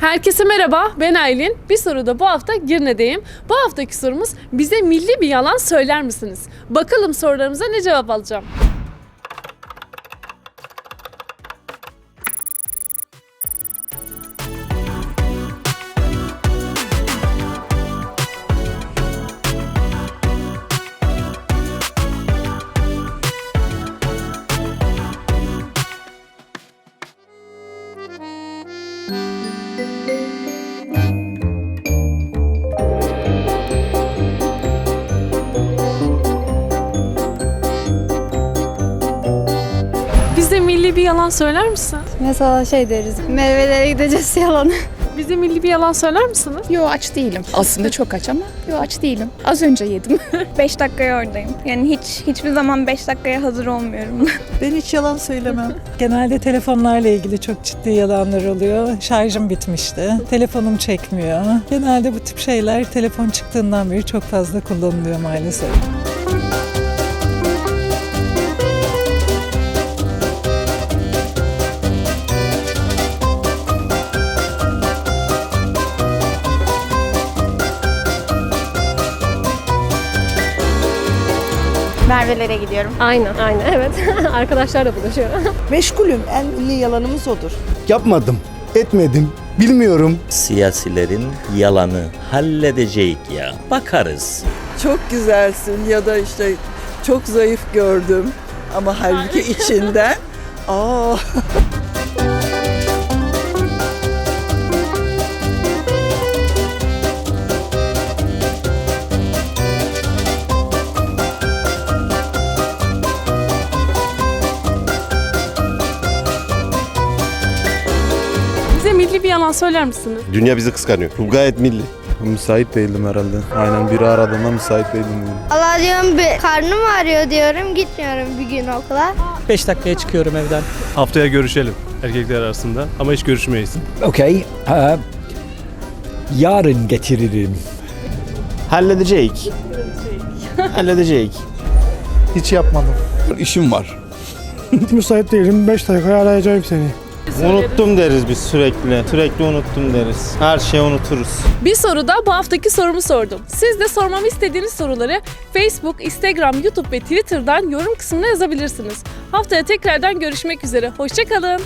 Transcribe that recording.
Herkese merhaba, ben Aylin. Bir soruda bu hafta Girne'deyim. Bu haftaki sorumuz bize milli bir yalan söyler misiniz? Bakalım sorularımıza ne cevap alacağım. Milli bir yalan söyler misin? Mesela şey deriz, meyvelere gideceğiz yalanı. Bize milli bir yalan söyler misiniz? Yo aç değilim. Aslında çok aç ama yo aç değilim. Az önce yedim. 5 dakikaya oradayım. Yani hiç hiçbir zaman 5 dakikaya hazır olmuyorum. Ben hiç yalan söylemem. Genelde telefonlarla ilgili çok ciddi yalanlar oluyor. Şarjım bitmişti. Telefonum çekmiyor. Genelde bu tip şeyler telefon çıktığından beri çok fazla kullanılıyor maalesef. Merve'lere gidiyorum. Aynen, aynen. Evet. Arkadaşlarla buluşuyorum. Meşgulüm. En milli yalanımız odur. Yapmadım, etmedim, bilmiyorum. Siyasilerin yalanı halledecek ya. Bakarız. Çok güzelsin ya da işte çok zayıf gördüm. Ama halbuki içinden aa milli bir yalan söyler misiniz? Dünya bizi kıskanıyor. Bu gayet milli. Müsait değildim herhalde. Aynen biri aradığında müsait değildim. dedim. Allah diyorum bir karnım ağrıyor diyorum, gitmiyorum bir gün okula. 5 dakikaya çıkıyorum evden. Haftaya görüşelim erkekler arasında ama hiç görüşmeyiz. Okey. Ee, yarın getiririm. Halledecek. Halledecek. Hiç yapmadım. İşim var. Müsait değilim. 5 dakikaya arayacağım seni. Unuttum deriz biz sürekli. Sürekli unuttum deriz. Her şeyi unuturuz. Bir soruda bu haftaki sorumu sordum. Siz de sormamı istediğiniz soruları Facebook, Instagram, YouTube ve Twitter'dan yorum kısmına yazabilirsiniz. Haftaya tekrardan görüşmek üzere. Hoşçakalın.